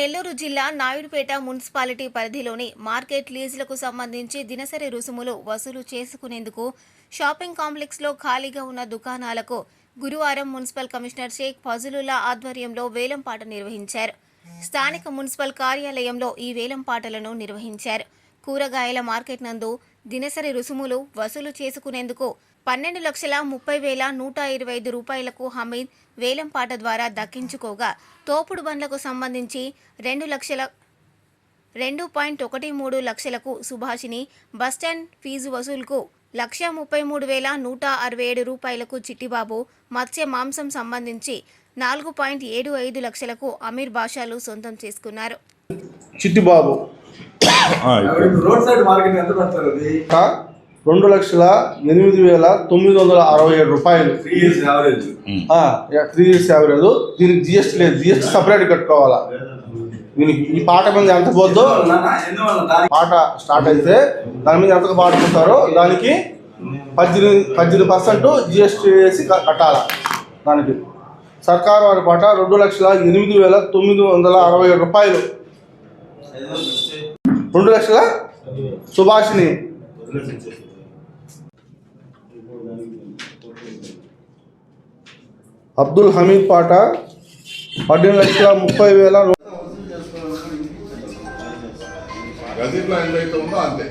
నెల్లూరు జిల్లా నాయుడుపేట మున్సిపాలిటీ పరిధిలోని మార్కెట్ లీజులకు సంబంధించి దినసరి రుసుములు వసూలు చేసుకునేందుకు షాపింగ్ కాంప్లెక్స్లో ఖాళీగా ఉన్న దుకాణాలకు గురువారం మున్సిపల్ కమిషనర్ షేక్ ఫజులుల్లా ఆధ్వర్యంలో వేలంపాట నిర్వహించారు. స్థానిక మున్సిపల్ కార్యాలయంలో ఈ వేలంపాటలను నిర్వహించారు. కూరగాయల మార్కెట్ నందు దినసరి రుసుములు వసూలు చేసుకునేందుకు పన్నెండు లక్షల ముప్పై వేల నూట ఇరవై ఐదు రూపాయలకు హమీద్ వేలంపాట ద్వారా దక్కించుకోగా. తోపుడు బండ్లకు సంబంధించి రెండు లక్షల రెండు పాయింట్ ఒకటి మూడు లక్షలకు సుభాషిని బస్టాండ్ ఫీజు వసూలుకు లక్ష ముప్పై మూడు వేల నూట అరవై ఏడు రూపాయలకు చిట్టిబాబు మత్స్య మాంసం సంబంధించి నాలుగు పాయింట్ ఏడు ఐదు లక్షలకు అమీర్ బాషాలు సొంతం చేసుకున్నారు. చిట్టిబాబు రోడ్ సైడ్ మార్కెట్ ఎంత పడుతుంది అది? ఆ, రెండు లక్షల ఎనిమిది వేల తొమ్మిది వందల అరవై ఏడు రూపాయలు. Three years average three years average దీనికి జిఎస్టీ లేదు. జిఎస్టీ సపరేట్ కట్టుకోవాలా? దీనికి ఈ పాట మీద ఎంత పోద్దో? పాట స్టార్ట్ అయితే దాని మీద ఎంత పాడుకుంటారో దానికి పద్దెనిమిది పద్దెనిమిది పర్సెంట్ జిఎస్టీ వేసి కట్టాలా? దానికి. సర్కారు వారి పాట రెండు లక్షల ఎనిమిది వేల తొమ్మిది వందల అరవై ఏడు రూపాయలు. రెండు లక్షల సుభాషిని. అబ్దుల్ హమీద్ పాట పద్దెనిమిది లక్షల ముప్పై వేల గజెట్లో ఎంత అయితే ఉందో అంతే?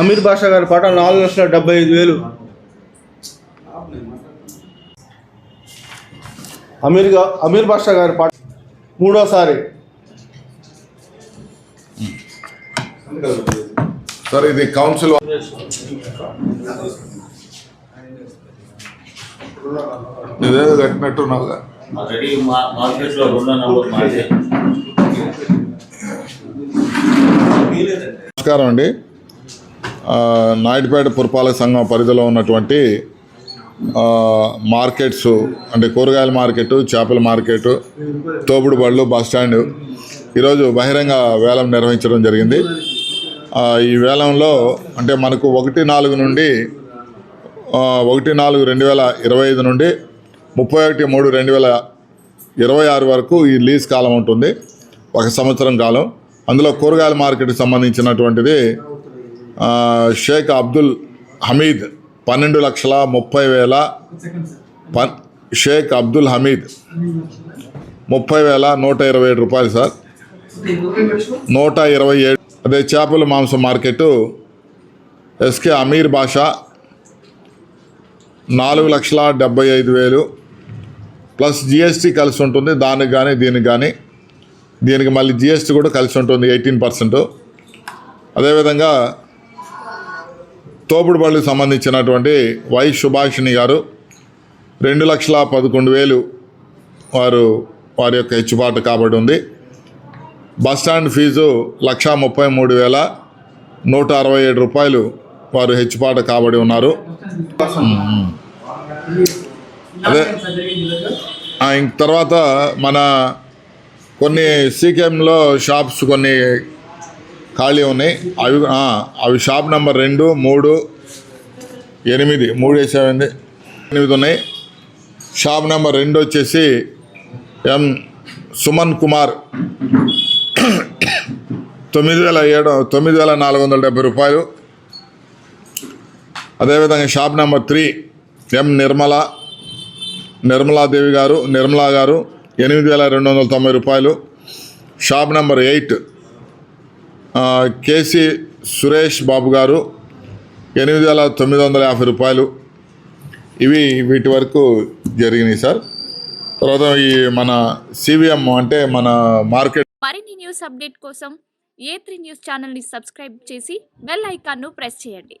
అమీర్ బాషా గారి పాట నాలుగు లక్షల డెబ్బై ఐదు వేలు. అమీర్ అమీర్ బాషా గారి పాట మూడోసారి. సార్ ఇది కౌన్సిల్ ఇదేదో కట్టినట్టున్నావుగా ఆల్రెడీ మా మార్కెట్లో రెండో నెంబర్ మాదే. నమస్కారం అండి. ఆ, నాయుడుపేట పురపాలక సంఘం పరిధిలో ఉన్నటువంటి మార్కెట్స్ అంటే కూరగాయల మార్కెట్ చేపల మార్కెట్ తోపుడు బళ్ళు బస్ స్టాండ్. ఈరోజు బహిరంగ వేలం నిర్వహించడం జరిగింది. ఈ వేలంలో అంటే మనకు ఒకటి నాలుగు నుండి ఒకటి నాలుగు రెండు వేల ఇరవై ఐదు నుండి ముప్పై ఒకటి మూడు రెండు వేల ఇరవై ఆరు వరకు ఈ లీజ్ కాలం ఉంటుంది. ఒక సంవత్సరం కాలం. అందులో కూరగాయల మార్కెట్కి సంబంధించినటువంటిది షేక్ అబ్దుల్ హమీద్ పన్నెండు లక్షల ముప్పై వేల పన్ షేక్ అబ్దుల్ హమీద్. ముప్పై వేల నూట ఇరవై ఏడు రూపాయలు సార్. నూట ఇరవై ఏడు. అదే చేపల మాంసం మార్కెటు. ఎస్కే అమీర్ బాషా. నాలుగు లక్షల డెబ్బై ఐదు వేలు. ప్లస్ జిఎస్టీ కలిసి ఉంటుంది. దానికి కానీ దీనికి కానీ దీనికి మళ్ళీ జిఎస్టీ కూడా కలిసి ఉంటుంది ఎయిటీన్ పర్సెంట్. అదేవిధంగా తోపుడుపళ్ళకి సంబంధించినటువంటి వై సుభాషిణి గారు రెండు లక్షల పదకొండు వేలు వారు వారి యొక్క హెచ్చుబాటు కాబడి ఉంది. బస్ స్టాండ్ ఫీజు లక్షా ముప్పై మూడు వేల నూట అరవై ఏడు రూపాయలు వారు హెచ్చుబాటు కాబడి ఉన్నారు. అదే ఆ, ఇంక తర్వాత మన కొన్ని సీకేఎంలో షాప్స్ కొన్ని ఖాళీ ఉన్నాయి. అవి అవి షాప్ నెంబర్ రెండు మూడు ఎనిమిది. మూడు వేసేవండి. ఎనిమిది ఉన్నాయి. షాప్ నెంబర్ రెండు వచ్చేసి ఎం సుమన్ కుమార్. తొమ్మిది వేల ఏడు తొమ్మిది వేల నాలుగు వందల డెబ్బై రూపాయలు. అదేవిధంగా shop number three M Nirmala Nirmaladevi గారు నిర్మలా గారు ఎనిమిది వేల రెండు వందల తొంభై రూపాయలు. Shop number eight KC Suresh Babu గారు ఎనిమిది వేల తొమ్మిది వందల యాభై రూపాయలు. ఇవి వీటి వరకు జరిగినాయి సార్. తర్వాత ఈ మన సివిఎం అంటే మన మార్కెట్ మరిన్ని న్యూస్ అప్డేట్ కోసం ఏ త్రీ న్యూస్ ఛానల్ని సబ్స్క్రైబ్ చేసి బెల్ ఐకాన్ను ప్రెస్ చేయండి.